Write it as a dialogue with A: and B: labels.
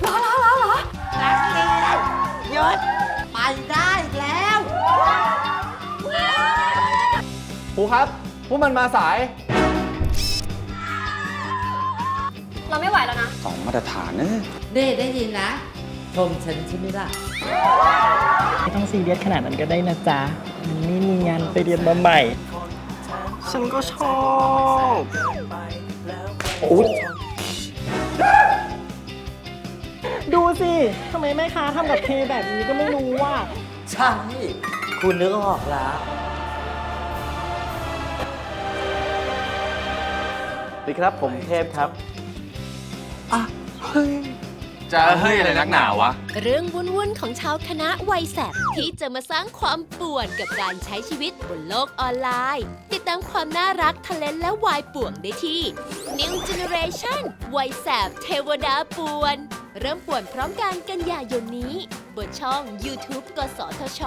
A: เหรอเหรอเหรอเหรอ
B: รักเลยยศไปได้แล้ว
C: ครูครับพวกมันมาสาย
A: เราไม่ไหวแล้วนะ
D: สองมาตรฐานนะ
B: เด้ได้ยินนะชมฉันใช่ไหมล่ะ ไม
E: ่ต้องซีเรียสขนาดนั้นก็ได้นะจ๊ะมันไม่มีงานไปเรียนมาใหม่ ฉันก็ชอบ โอ้ ทำไมแม่ค้าทำกับเทแบบนี้ก็ไม่รู้ว่า
B: ใช่ คุณนึกออกแล้วสวัสดีครับผมเทพครับ
D: จะเฮ้ยอะไรนักหนาวะ
F: เรื่องวุ่นๆของชาวคณะวัยแสบที่จะมาสร้างความป่วนกับการใช้ชีวิตบนโลกออนไลน์ ติดตามความน่ารักทะเลนและวายป่วงได้ที่ New Generation วัยแสบเทวดาป่วน เริ่มป่วนพร้อมกันกันยายนนี้บนช่อง YouTube กสทช